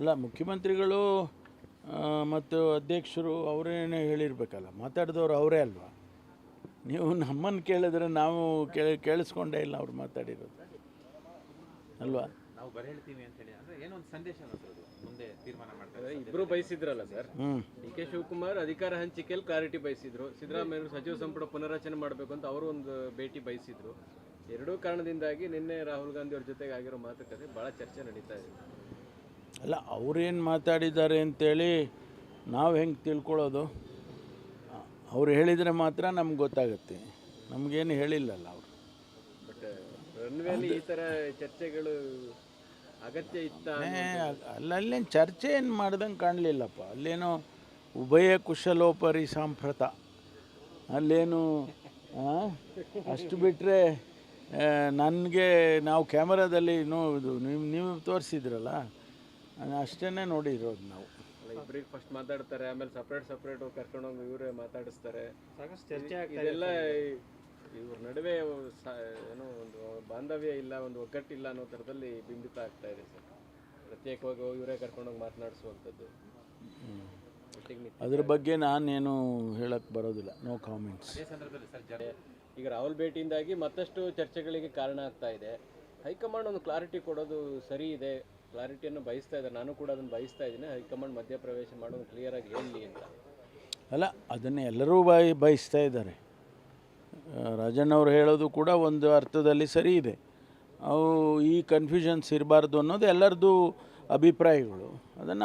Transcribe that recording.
ಅಲ್ಲ ಮುಖ್ಯಮಂತ್ರಿಗಳು ಮತ್ತು ಅಧ್ಯಕ್ಷರು ಅವರೇನೇ ಹೇಳಿರ್ಬೇಕಲ್ಲ ಮಾತಾಡಿದವರು ಅವರೇ ಅಲ್ವಾ? ನೀವು ನಮ್ಮನ್ನು ಕೇಳಿದ್ರೆ ನಾವು ಕೇಳಿ ಕೇಳಿಸ್ಕೊಂಡೇ ಇಲ್ಲ ಅವ್ರು ಮಾತಾಡಿರೋದು. ಅಲ್ವಾ? ನಾವು ಬರ ಹೇಳ್ತೀವಿ ಅಂತ ಹೇಳಿ ಅಂದ್ರೆ ಏನೋ ಒಂದು ಸಂದೇಶ ಮುಂದೆ ತೀರ್ಮಾನ ಮಾಡ್ತಾರೆ ಇಬ್ರು ಬಯಸಿದ್ರಲ್ಲ ಸರ್? ಹ್ಞೂ ಡಿ ಕೆ ಶಿವಕುಮಾರ್ ಅಧಿಕಾರ ಹಂಚಿಕೆಯಲ್ಲಿ ಕ್ಲಾರಿಟಿ ಬಯಸಿದ್ರು ಸಿದ್ದರಾಮಯ್ಯ ಸಚಿವ ಸಂಪುಟ ಪುನರಚನೆ ಮಾಡಬೇಕು ಅಂತ ಅವರು ಒಂದು ಭೇಟಿ ಬಯಸಿದ್ರು. ಎರಡೂ ಕಾರಣದಿಂದಾಗಿ ನಿನ್ನೆ ರಾಹುಲ್ ಗಾಂಧಿ ಅವ್ರ ಜೊತೆಗೆ ಆಗಿರೋ ಮಾತುಕತೆ ಬಹಳ ಚರ್ಚೆ ನಡೀತಾ ಇದೆ. ಅಲ್ಲ ಅವ್ರೇನು ಮಾತಾಡಿದ್ದಾರೆ ಅಂತೇಳಿ ನಾವು ಹೆಂಗೆ ತಿಳ್ಕೊಳ್ಳೋದು? ಅವ್ರು ಹೇಳಿದರೆ ಮಾತ್ರ ನಮ್ಗೆ ಗೊತ್ತಾಗುತ್ತೆ. ನಮಗೇನು ಹೇಳಿಲ್ಲಲ್ಲ ಅವರು. ಈ ತರ ಚರ್ಚೆಗಳು ಅಗತ್ಯ ಇತ್ತ ಅಲ್ಲೇನು ಚರ್ಚೆ ಏನು ಮಾಡ್ದಂಗೆ ಕಾಣಲಿಲ್ಲಪ್ಪ. ಅಲ್ಲೇನೋ ಉಭಯ ಕುಶಲೋಪರಿ ಸಾಂಪ್ರತ. ಅಲ್ಲೇನು ಅಷ್ಟು ಬಿಟ್ಟರೆ ನನಗೆ ನಾವು ಕ್ಯಾಮರಾದಲ್ಲಿ ನೋದು ನೀವು ನೀವು ತೋರಿಸಿದ್ರಲ್ಲ ಅಷ್ಟೇ ನೋಡಿರೋದು ನಾವು. ಇಬ್ಬರಿಗೆ ಫಸ್ಟ್ ಮಾತಾಡ್ತಾರೆ ಆಮೇಲೆ ಸಪ್ರೇಟ್ ಸಪ್ರೇಟ್ ಕರ್ಕೊಂಡೋಗಿ ಇವರೇ ಮಾತಾಡಿಸ್ತಾರೆ. ಸಾಕಷ್ಟು ಚರ್ಚೆ ಇದೆಲ್ಲ ಇವ್ರ ನಡುವೆ ಸ- ಏನೋ ಒಂದು ಬಾಂಧವ್ಯ ಇಲ್ಲ ಒಂದು ಒಗ್ಗಟ್ಟಿಲ್ಲ ಅನ್ನೋ ಥರದಲ್ಲಿ ಬಿಂಬಿತ ಆಗ್ತಾ ಇದೆ ಸರ್. ಪ್ರತ್ಯೇಕವಾಗಿ ಹೋಗಿ ಇವರೇ ಕರ್ಕೊಂಡೋಗಿ ಮಾತನಾಡಿಸುವಂಥದ್ದು. ಅದ್ರ ಬಗ್ಗೆ ನಾನೇನು ಹೇಳಕ್ಕೆ ಬರೋದಿಲ್ಲ. ನೋ ಕಾಮೆಂಟ್ಸ್ ಅದೇ ಸಂದರ್ಭದಲ್ಲಿ ಸರ್ ಈಗ ರಾಹುಲ್ ಭೇಟಿಯಿಂದಾಗಿ ಮತ್ತಷ್ಟು ಚರ್ಚೆಗಳಿಗೆ ಕಾರಣ ಆಗ್ತಾ ಇದೆ. ಹೈಕಮಾಂಡ್ ಒಂದು ಕ್ಲಾರಿಟಿ ಕೊಡೋದು ಸರಿ ಇದೆ. ಕ್ಲಾರಿಟಿಯನ್ನು ಬಯಸ್ತಾ ಇದ್ದಾರೆ. ನಾನು ಕೂಡ ಅದನ್ನು ಬಯಸ್ತಾ ಇದ್ದೀನಿ. ಹೈಕಮಾಂಡ್ ಮಧ್ಯಪ್ರವೇಶ ಮಾಡೋದು ಕ್ಲಿಯರ್ ಆಗಿ ಹೇಳಿ ಅಂತ. ಅಲ್ಲ, ಅದನ್ನು ಎಲ್ಲರೂ ಬಾಯಿ, ಬಯಸ್ತಾ ಇದ್ದಾರೆ. ರಾಜಣ್ಣವ್ರು ಹೇಳೋದು ಕೂಡ ಒಂದು ಅರ್ಥದಲ್ಲಿ ಸರಿ ಇದೆ. ಅವು ಈ ಕನ್ಫ್ಯೂಷನ್ಸ್ ಇರಬಾರ್ದು ಅನ್ನೋದು ಎಲ್ಲರದ್ದು ಅಭಿಪ್ರಾಯಗಳು. ಅದನ್ನು